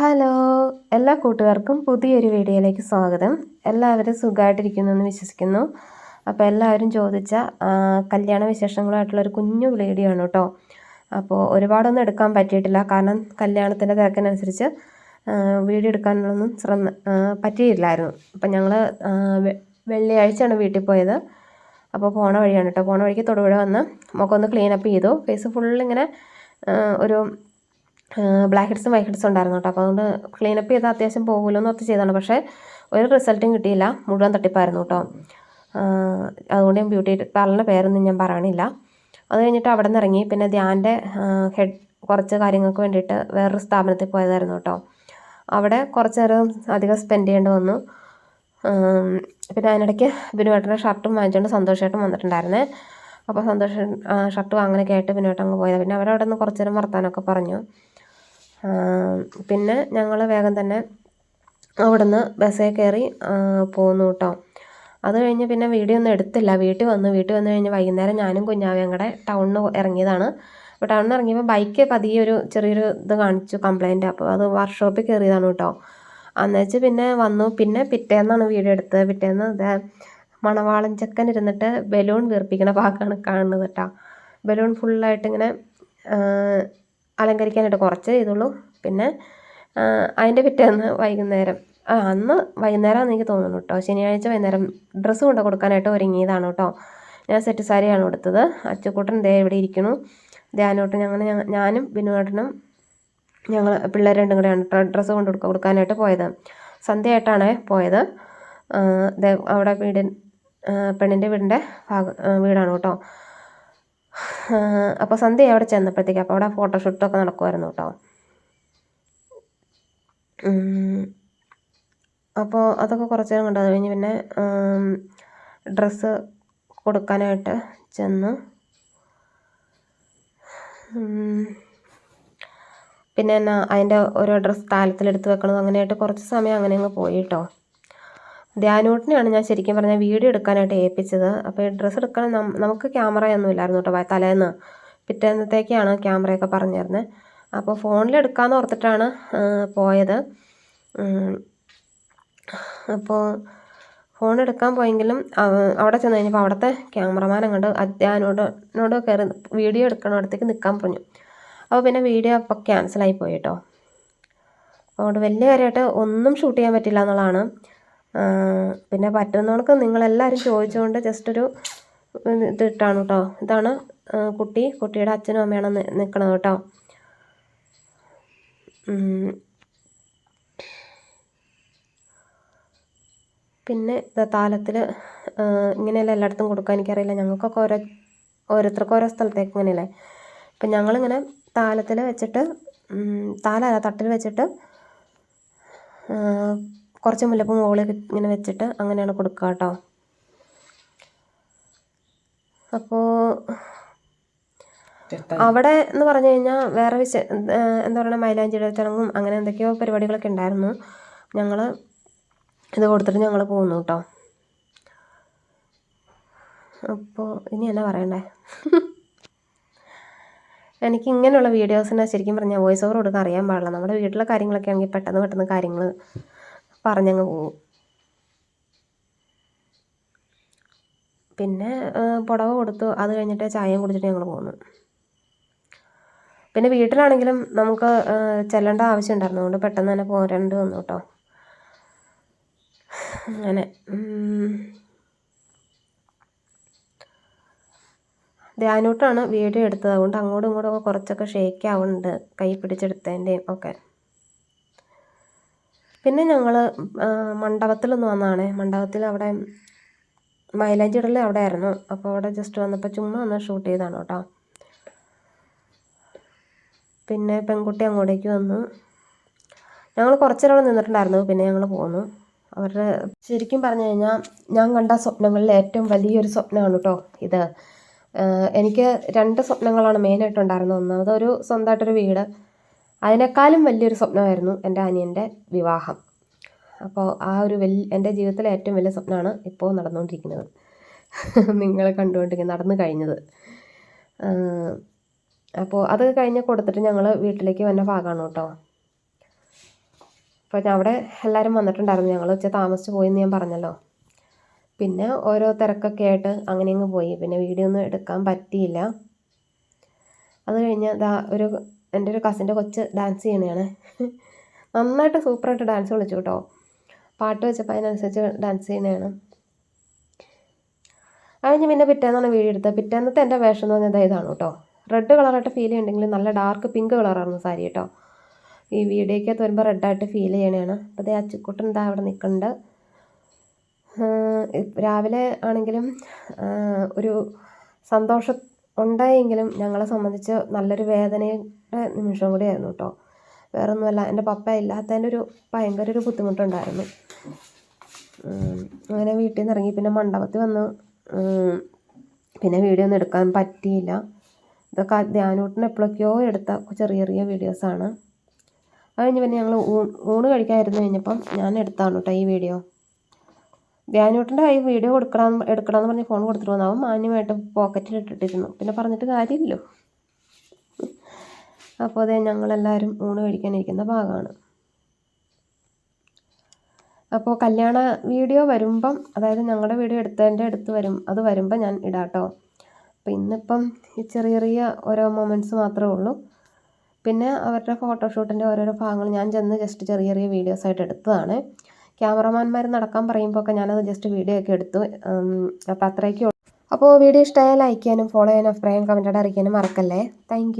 Hello എല്ലാ കൂട്ടുകാർക്കും പുതിയൊരു വീഡിയോയിലേക്ക് സ്വാഗതം. എല്ലാവരും സുഖമായിട്ടിരിക്കുന്നു എന്ന് വിശ്വസിക്കുന്നു. അപ്പോൾ എല്ലാവരും ചോദിച്ച കല്യാണ വിശേഷങ്ങളായിട്ടുള്ള ഒരു കുഞ്ഞു വീഡിയോ ആണ് കേട്ടോ. അപ്പോൾ ഒരുപാടൊന്നും എടുക്കാൻ പറ്റിയിട്ടില്ല. കാരണം കല്യാണത്തിന്റെ തിരക്കിനനുസരിച്ച് വീഡിയോ എടുക്കാനുള്ളൊന്നും ശ്രമ പറ്റിയില്ലായിരുന്നു. അപ്പം ഞങ്ങൾ വെള്ളിയാഴ്ചയാണ് വീട്ടിൽ പോയത്. അപ്പോൾ പോണ വഴിയാണ് കേട്ടോ. പോണ വഴിക്ക് തൊടുപുഴ വന്ന് മുഖം ക്ലീനപ്പ് ചെയ്തു. ഫേസ് ഫുള്ളിങ്ങനെ ഒരു ബ്ലാക്ക് ഹെഡ്സും വൈറ്റ് ഹെഡ്സും ഉണ്ടായിരുന്നു കേട്ടോ. അപ്പോൾ അതുകൊണ്ട് ക്ലീനപ്പ് ചെയ്താൽ അത്യാവശ്യം പോകുമല്ലോ എന്ന് ഒത്തു ചെയ്താണ് പക്ഷേ ഒരു റിസൾട്ടും കിട്ടിയില്ല. മുഴുവൻ തട്ടിപ്പായിരുന്നു കേട്ടോ. അതുകൊണ്ട് ഞാൻ ബ്യൂട്ടി പാർലറിന്റെ പേരൊന്നും ഞാൻ പറയണില്ല. അത് കഴിഞ്ഞിട്ട് അവിടെ നിന്ന് ഇറങ്ങി. പിന്നെ ധ്യാന്റെ ഹെഡ് കുറച്ച് കാര്യങ്ങൾക്ക് വേണ്ടിയിട്ട് വേറൊരു സ്ഥാപനത്തിൽ പോയതായിരുന്നു കേട്ടോ. അവിടെ കുറച്ച് നേരം അധികം സ്പെൻഡ് ചെയ്യേണ്ടി വന്നു. പിന്നെ അതിനിടയ്ക്ക് ബിനുവേട്ടന്റെ ഷർട്ടും വാങ്ങിച്ചുകൊണ്ട് സന്തോഷമായിട്ടും വന്നിട്ടുണ്ടായിരുന്നേ. അപ്പോൾ സന്തോഷം ഷർട്ട് വാങ്ങാനൊക്കെ ആയിട്ട് ബിനുവേട്ടൻ അങ്ങ് പോയത്. പിന്നെ അവരവിടെ നിന്ന് കുറച്ച് നേരം വർത്താനമൊക്കെ പറഞ്ഞു. പിന്നെ ഞങ്ങൾ വേഗം തന്നെ അവിടുന്ന് ബസ്സിൽ കയറി പോന്നു കേട്ടോ അത് കഴിഞ്ഞ് പിന്നെ വീഡിയോ ഒന്നും എടുത്തില്ല. വീട്ടിൽ വന്നു. വീട്ടിൽ വന്നു കഴിഞ്ഞ് വൈകുന്നേരം ഞാനും കുഞ്ഞാവയും കൂടെ ടൗണിൽ ഇറങ്ങിയതാണ്. അപ്പോൾ ടൗണിൽ ഇറങ്ങിയപ്പോൾ ബൈക്ക് പതിയെ ഒരു ചെറിയൊരു ഇത് കാണിച്ചു കംപ്ലൈന്റ് അപ്പോൾ അത് വർക്ക്ഷോപ്പിൽ കയറിയതാണ് കേട്ടോ എന്നുവെച്ച് പിന്നെ വന്നു. പിന്നെ പിറ്റേന്നാണ് വീഡിയോ എടുത്തത്. പിറ്റേന്ന് ഇതേ മണവാളൻ ചെക്കൻ ഇരുന്നിട്ട് ബലൂൺ വീർപ്പിക്കണ ഭാഗമാണ് കാണുന്നത് കേട്ടോ ബലൂൺ ഫുള്ളായിട്ട് ഇങ്ങനെ ആ, അലങ്കരിക്കാനായിട്ട് കുറച്ച് ചെയ്തുള്ളൂ പിന്നെ അതിന്റെ പിറ്റേന്ന് വൈകുന്നേരം. ആ അന്ന് വൈകുന്നേരമാണെന്ന് എനിക്ക് തോന്നുന്നു കേട്ടോ. ശനിയാഴ്ച വൈകുന്നേരം ഡ്രസ്സ് കൊണ്ട് കൊടുക്കാനായിട്ട് ഒരുങ്ങിയതാണ് കേട്ടോ. ഞാൻ സെറ്റ് സാരിയാണ് കൊടുത്തത് അച്ചുക്കൂട്ടൻ ദേ ഇവിടെ ഇരിക്കുന്നു. ധ്യാനോട്ട് ഞങ്ങൾ ഞാനും ബിനുവേട്ടനും ഞങ്ങൾ പിള്ളേർ രണ്ടും കൂടെയാണ് ഡ്രസ്സ് കൊണ്ട് കൊടുക്ക കൊടുക്കാനായിട്ട് പോയത്. സന്ധ്യയായിട്ടാണ് പോയത്. അവിടെ വീടിൻ പെണ്ണിന്റെ വീടിന്റെ ഭാഗം വീടാണ് കേട്ടോ. അപ്പോൾ സന്ധ്യ അവിടെ ചെന്നപ്പോഴത്തേക്ക് അപ്പോൾ അവിടെ ഫോട്ടോഷൂട്ടൊക്കെ നടക്കുമായിരുന്നു കേട്ടോ. അപ്പോൾ അതൊക്കെ കുറച്ച് നേരം കണ്ടു. അത് കഴിഞ്ഞ് പിന്നെ ഡ്രസ്സ് കൊടുക്കാനായിട്ട് ചെന്നു. പിന്നെ എന്നാ അതിന്റെ ഓരോ ഡ്രസ്സ് താലത്തിലെടുത്ത് വെക്കണത് അങ്ങനെയായിട്ട് കുറച്ച് സമയം അങ്ങനെ അങ്ങ് പോയി കേട്ടോ. ധ്യാനൂട്ടിനെയാണ് ഞാൻ ശരിക്കും പറഞ്ഞാൽ വീഡിയോ എടുക്കാനായിട്ട് ഏൽപ്പിച്ചത്. അപ്പോൾ ഡ്രസ്സ് എടുക്കാൻ നമുക്ക് ക്യാമറയൊന്നും ഇല്ലായിരുന്നു കേട്ടോ തലേന്ന് പിറ്റേന്നത്തേക്കാണ് ക്യാമറയൊക്കെ പറഞ്ഞിരുന്നത് അപ്പോൾ ഫോണിൽ എടുക്കാമെന്ന് ഓർത്തിട്ടാണ് പോയത്. അപ്പോൾ ഫോൺ എടുക്കാൻ പോയെങ്കിലും അവിടെ ചെന്ന് കഴിഞ്ഞപ്പോൾ അവിടുത്തെ ക്യാമറമാൻ അങ്ങോട്ട് അധ്യാനോടിനോട് കയറി വീഡിയോ എടുക്കണോടത്തേക്ക് നിൽക്കാൻ പറഞ്ഞു. അപ്പോൾ പിന്നെ വീഡിയോ അപ്പോൾ ക്യാൻസലായി പോയി കേട്ടോ. അതുകൊണ്ട് വലിയ കാര്യമായിട്ട് ഒന്നും ഷൂട്ട് ചെയ്യാൻ പറ്റില്ല എന്നുള്ളതാണ്. പിന്നെ പറ്റുന്നവർക്ക് നിങ്ങളെല്ലാവരും ചോദിച്ചുകൊണ്ട് ജസ്റ്റ് ഒരു ഇത് ഇട്ടാണ് കേട്ടോ ഇതാണ് കുട്ടി. കുട്ടിയുടെ അച്ഛനും അമ്മയാണ് നിൽക്കണത് കേട്ടോ. പിന്നെ താലത്തിൽ ഇങ്ങനെയല്ല എല്ലായിടത്തും കൊടുക്കാൻ എനിക്കറിയില്ല. ഞങ്ങൾക്കൊക്കെ ഓരോ ഓരോരുത്തർക്കും ഓരോ സ്ഥലത്തേക്ക് ഇങ്ങനെയല്ലേ. അപ്പം ഞങ്ങളിങ്ങനെ താലത്തിൽ വെച്ചിട്ട് താലല്ല തട്ടിൽ വെച്ചിട്ട് കുറച്ച് മുല്ലപ്പൂ മുകളിൽ ഇങ്ങനെ വെച്ചിട്ട് അങ്ങനെയാണ് കൊടുക്കുക കേട്ടോ. അപ്പോൾ അവിടെ എന്ന് പറഞ്ഞു കഴിഞ്ഞാൽ വേറെ വിശ എന്താ പറയുക മൈലാഞ്ചിയുടെ ചടങ്ങും അങ്ങനെ എന്തൊക്കെയോ പരിപാടികളൊക്കെ ഉണ്ടായിരുന്നു. ഞങ്ങൾ ഇത് കൊടുത്തിട്ട് ഞങ്ങൾ പോകുന്നു കേട്ടോ. അപ്പോൾ ഇനി എന്നാ പറയണ്ടേ? എനിക്ക് ഇങ്ങനെയുള്ള വീഡിയോസിന് ശരിക്കും പറഞ്ഞാൽ വോയിസ് ഓവർ കൊടുക്കാൻ അറിയാൻ പാടില്ല. നമ്മുടെ വീട്ടിലെ കാര്യങ്ങളൊക്കെ ആണെങ്കിൽ പെട്ടെന്ന് പെട്ടെന്ന് കാര്യങ്ങൾ പറഞ്ഞങ്ങ് പോകും പിന്നെ പുടവ കൊടുത്തു. അത് കഴിഞ്ഞിട്ട് ചായയും കുടിച്ചിട്ട് ഞങ്ങൾ പോന്നു. പിന്നെ വീട്ടിലാണെങ്കിലും നമുക്ക് ചെല്ലേണ്ട ആവശ്യം ഉണ്ടായിരുന്നു. അതുകൊണ്ട് പെട്ടെന്ന് തന്നെ പോരേണ്ടി വന്നു കേട്ടോ. അങ്ങനെ. ധ്യാനൂട്ടാണ് വീഡിയോ എടുത്തത്. അതുകൊണ്ട് അങ്ങോട്ടും ഇങ്ങോട്ടും ഒക്കെ കുറച്ചൊക്കെ ഷേക്ക് ആവുന്നുണ്ട്. കൈ പിടിച്ചെടുത്തതിന്റെയും ഒക്കെ. പിന്നെ ഞങ്ങൾ മണ്ഡപത്തിലൊന്ന് വന്നതാണ് മണ്ഡപത്തിൽ അവിടെ മൈലാഞ്ചി ഇടൽ അവിടെ ആയിരുന്നു അപ്പോൾ അവിടെ ജസ്റ്റ് വന്നപ്പോൾ ചുമ്മാ ഒന്ന് ഷൂട്ട് ചെയ്തതാണ് കേട്ടോ. പിന്നെ പെൺകുട്ടി അങ്ങോട്ടേക്ക് വന്നു. ഞങ്ങൾ കുറച്ച് നിന്നിട്ടുണ്ടായിരുന്നു. പിന്നെ ഞങ്ങൾ പോന്നു. അവരുടെ ശരിക്കും പറഞ്ഞു കഴിഞ്ഞാൽ ഞാൻ കണ്ട സ്വപ്നങ്ങളിൽ ഏറ്റവും വലിയൊരു സ്വപ്നമാണ് കേട്ടോ ഇത്. എനിക്ക് രണ്ട് സ്വപ്നങ്ങളാണ് മെയിനായിട്ട് ഉണ്ടായിരുന്നത് ഒന്നാമത് സ്വന്തമായിട്ടൊരു വീട് അതിനേക്കാളും വലിയൊരു സ്വപ്നമായിരുന്നു എന്റെ അനിയന്റെ വിവാഹം. അപ്പോൾ ആ ഒരു വലിയ എന്റെ ജീവിതത്തിലെ ഏറ്റവും വലിയ സ്വപ്നമാണ് ഇപ്പോൾ നടന്നുകൊണ്ടിരിക്കുന്നത്. നിങ്ങൾ കണ്ടുകൊണ്ടിരിക്കുന്നത് നടന്നു കഴിഞ്ഞത്. അപ്പോൾ അത് കഴിഞ്ഞ് കൊടുത്തിട്ട് ഞങ്ങൾ വീട്ടിലേക്ക് വന്ന ഭാഗമാണ് കേട്ടോ. അപ്പോൾ ഞാൻ അവിടെ എല്ലാവരും വന്നിട്ടുണ്ടായിരുന്നു. ഞങ്ങൾ ഉച്ച താമസിച്ച് പോയെന്ന് ഞാൻ പറഞ്ഞല്ലോ. പിന്നെ ഓരോ തിരക്കൊക്കെ ആയിട്ട് അങ്ങനെ അങ്ങ് പോയി. പിന്നെ വീഡിയോ ഒന്നും എടുക്കാൻ പറ്റിയില്ല. അത് കഴിഞ്ഞ് ഒരു എന്റെ ഒരു കസിന്റെ കൊച്ച് ഡാൻസ് ചെയ്യണതാണ് നന്നായിട്ട് സൂപ്പറായിട്ട് ഡാൻസ് കളിച്ചു കേട്ടോ പാട്ട് വെച്ചപ്പോൾ അതിനനുസരിച്ച് ഡാൻസ് ചെയ്യണതാണ് അത് കഴിഞ്ഞ് പിന്നെ പിറ്റേന്നാണ് വീഡിയോ എടുത്തത്. പിറ്റേന്നത്തെ എന്റെ വേഷം എന്ന് പറഞ്ഞാൽ ഇതാണ് കേട്ടോ റെഡ് കളറായിട്ട് ഫീൽ ചെയ്യുന്നുണ്ടെങ്കിൽ നല്ല ഡാർക്ക് പിങ്ക് കളറായിരുന്നു സാരി കേട്ടോ ഈ വീഡിയോക്കകത്ത് വരുമ്പോൾ റെഡായിട്ട് ഫീൽ ചെയ്യണതാണ് അപ്പോൾ അതേ അച്ചുക്കുട്ടൻ എന്താ അവിടെ നിൽക്കുന്നുണ്ട് രാവിലെ ആണെങ്കിലും ഒരു സന്തോഷം ഉണ്ടായെങ്കിലും ഞങ്ങളെ സംബന്ധിച്ച് നല്ലൊരു വേദനയുടെ നിമിഷം കൂടിയായിരുന്നു കേട്ടോ. വേറെ ഒന്നുമല്ല എന്റെ പപ്പ ഇല്ലാത്തതിന്റെ ഒരു ഭയങ്കര ഒരു ബുദ്ധിമുട്ടുണ്ടായിരുന്നു. അങ്ങനെ വീട്ടിൽ നിന്ന് ഇറങ്ങി പിന്നെ മണ്ഡപത്തിൽ വന്ന് പിന്നെ വീഡിയോ ഒന്നും എടുക്കാൻ പറ്റിയില്ല. ഇതൊക്കെ ധ്യാനൂട്ടിന് എപ്പോഴൊക്കെയോ എടുത്ത ചെറിയ ചെറിയ വീഡിയോസാണ് അത് കഴിഞ്ഞ് പിന്നെ ഞങ്ങൾ ഊണ് കഴിക്കാമായിരുന്നു കഴിഞ്ഞപ്പം ഞാൻ എടുത്താണ് കേട്ടോ ഈ വീഡിയോ. ധ്യാനൂട്ടിന്റെ കൈ വീഡിയോ കൊടുക്കണം എടുക്കണമെന്ന് പറഞ്ഞ് ഫോൺ കൊടുത്തിട്ട് വന്നു. അവൻ മാന്യമായിട്ട് പോക്കറ്റിൽ ഇട്ടിട്ടിരുന്നു. പിന്നെ പറഞ്ഞിട്ട് കാര്യമില്ലല്ലോ. അപ്പോൾ അതേ ഞങ്ങളെല്ലാവരും ഊണ് കഴിക്കാനിരിക്കുന്ന ഭാഗമാണ്. അപ്പോൾ കല്യാണ വീഡിയോ വരുമ്പം അതായത് ഞങ്ങളുടെ വീഡിയോ എടുത്തതിന്റെ അടുത്ത് വരും അത് വരുമ്പോൾ ഞാൻ ഇടാട്ടോ. അപ്പം ഇന്നിപ്പം ഈ ചെറിയ ചെറിയ ഓരോ മൊമെന്റ്സ് മാത്രമേ ഉള്ളൂ. പിന്നെ അവരുടെ ഫോട്ടോഷൂട്ടിന്റെ ഓരോരോ ഭാഗങ്ങൾ ഞാൻ ചെന്ന് ജസ്റ്റ് ചെറിയ ചെറിയ വീഡിയോസായിട്ട് എടുത്തതാണ്. ക്യാമറമാൻമാർ നടക്കാൻ പറയുമ്പോൾ ഒക്കെ ഞാനത് ജസ്റ്റ് വീഡിയോ ഒക്കെ എടുത്തു. അപ്പോൾ അത്രയൊക്കെ അപ്പോൾ വീഡിയോ ഇഷ്ടമായാൽ ലൈക്ക് ചെയ്യാനും ഫോളോ ചെയ്യാനും അഭിപ്രായം കമന്റായിട്ട് അറിയിക്കാനും മറക്കല്ലേ. താങ്ക്